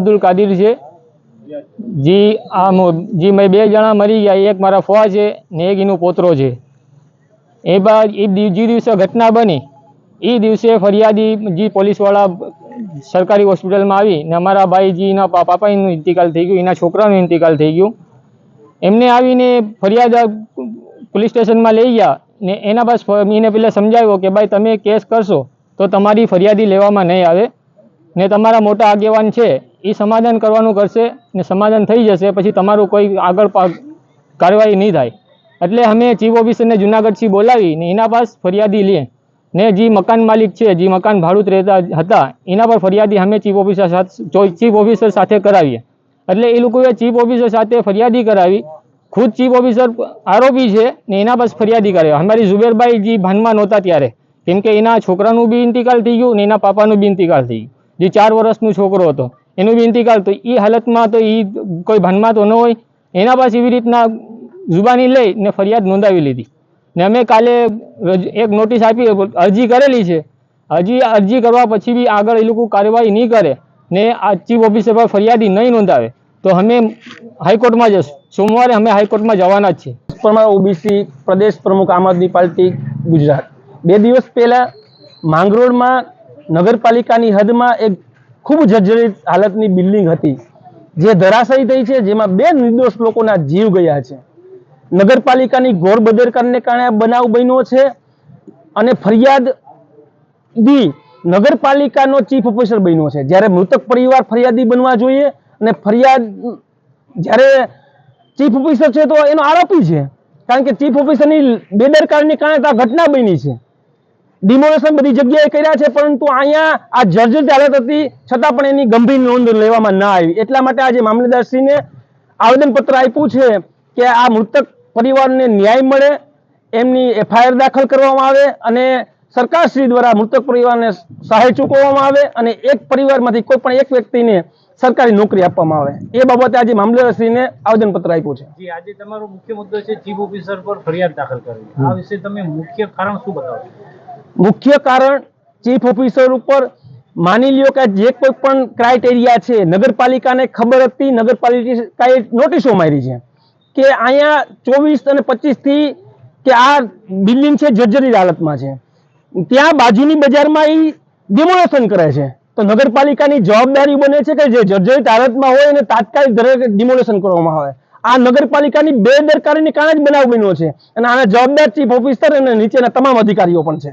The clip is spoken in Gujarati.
અબ્દુલ કાદિર છે. જી આ મો- જી, મેં બે જણા મરી ગયા. એક મારા ફોવા છે ને એક એનો પોતરો છે. એ બાદ એ જે દિવસે ઘટના બની, એ દિવસે ફરિયાદી જે પોલીસવાળા સરકારી હોસ્પિટલમાં આવી ને અમારા ભાઈજીના પાપાનું ઇન્તિકાલ થઈ ગયું, એના છોકરાનું ઇન્તિકાલ થઈ ગયું. એમને આવીને ફરિયાદ પોલીસ સ્ટેશનમાં લઈ ગયા ને એના બાદ એને પહેલાં સમજાવ્યો કે ભાઈ તમે કેસ કરશો તો તમારી ફરિયાદી લેવામાં નહીં આવે ને તમારા મોટા આગેવાન છે એ સમાધાન કરવાનું કરશે ને સમાધાન થઈ જશે, પછી તમારું કોઈ આગળ કાર્યવાહી નહીં થાય. એટલે અમે ચીફ ઓફિસરને જુનાગઢથી બોલાવી ને એના પાસ ફરિયાદી લઈએ ને જે મકાન માલિક છે, જે મકાન ભાડુત રહેતા હતા, એના પર ફરિયાદી અમે ચીફ ઓફિસર સાથે ચીફ ઓફિસર સાથે કરાવીએ. એટલે એ લોકોએ ચીફ ઓફિસર સાથે ફરિયાદી કરાવી. ખુદ ચીફ ઓફિસર આરોપી છે ને એના પાસ ફરિયાદી કરાવી. અમારી ઝુબેરભાઈ જે ભાનમાં નહોતા ત્યારે, કેમ કે એના છોકરાનું બી ઇન્તિકાલ થઈ ગયું ને એના પાપાનું બી ઇન્તિકાલ થઈ ગયું. જે ચાર વર્ષનો છોકરો હતો. એનું બી ઇન્તિકાલ તો એ હાલતમાં તો એ કોઈ ભાનમાં તો ન હોય. એના પાસે એવી રીતના જુબાની લઈ ને ફરિયાદ નોંધાવી લીધી. ને અમે કાલે એક નોટિસ આપી, અરજી કરેલી છે. હજી અરજી કરવા પછી બી આગળ એ લોકો કાર્યવાહી નહીં કરે ને આ ચીફ ઓફિસર પર ફરિયાદી નહીં નોંધાવે. તો અમે હાઈકોર્ટમાં જશું. સોમવારે અમે હાઈકોર્ટમાં જવાના જ છીએ. પરમાર ઓબીસી પ્રદેશ પ્રમુખ આમ આદમી પાર્ટી ગુજરાત. બે દિવસ પહેલા માંગરોળમાં નગરપાલિકાની હદમાં એક ખૂબ જર્જરિત હાલતની બિલ્ડિંગ હતી, જે ધરાશાયી થઈ છે, જેમાં બે નિર્દોષ લોકોના જીવ ગયા છે. નગરપાલિકાની ઘોર બદરકારને કારણે બનાવ બન્યો છે અને ફરિયાદ દી નગરપાલિકાનો ચીફ ઓફિસર બન્યો છે. જ્યારે મૃતક પરિવાર ફરિયાદી બનવા જોઈએ અને ફરિયાદ, જ્યારે ચીફ ઓફિસર છે તો એનો આરોપી છે. કારણ કે ચીફ ઓફિસરની બેદરકારની કારણે આ ઘટના બની છે. ડિમોલેશન બધી જગ્યાએ કર્યા છે, પરંતુ અહીંયા આ જર્જરિત હાલત હતી, છતાં પણ એની ગંભીર નોંધ લેવામાં ના આવી. એટલા માટે આજે મામલેદારશ્રીને આવેદનપત્ર આપ્યું છે કે આ મૃતક પરિવારને ન્યાય મળે, એમની એફઆઈઆર દાખલ કરવામાં આવે અને સરકારશ્રી દ્વારા મૃતક પરિવારને સહાય ચૂકવવામાં આવે અને એક પરિવારમાંથી કોઈ પણ એક વ્યક્તિને સરકારી નોકરી આપવામાં આવે. એ બાબતે આજે મામલેદારશ્રીને આવેદનપત્ર આપ્યું છે. જી, આજે તમારો મુખ્ય મુદ્દો છે, ચીફ ઓફિસર પર ફરિયાદ દાખલ કરવી. આ વિશે તમે મુખ્ય કારણ શું બતાવો મુખ્ય કારણ ચીફ ઓફિસર ઉપર માની લ્યો કે જે કોઈ પણ ક્રાઇટેરિયા છે, નગરપાલિકાને ખબર હતી, નગરપાલિકાએ નોટિસો મારી છે કે અહીંયા ચોવીસ અને પચીસથી કે આ બિલ્ડિંગ છે જર્જરિત હાલતમાં છે. ત્યાં બાજુની બજારમાં એ ડિમોલેશન કરે છે. તો નગરપાલિકાની જવાબદારી બને છે કે જે જર્જરિત હાલતમાં હોય એને તાત્કાલિક દરેક ડિમોલેશન કરવામાં આવે. આ નગરપાલિકાની બેદરકારીને કારણે જ બનાવ બન્યો છે અને આના જવાબદાર ચીફ ઓફિસર અને નીચેના તમામ અધિકારીઓ પણ છે.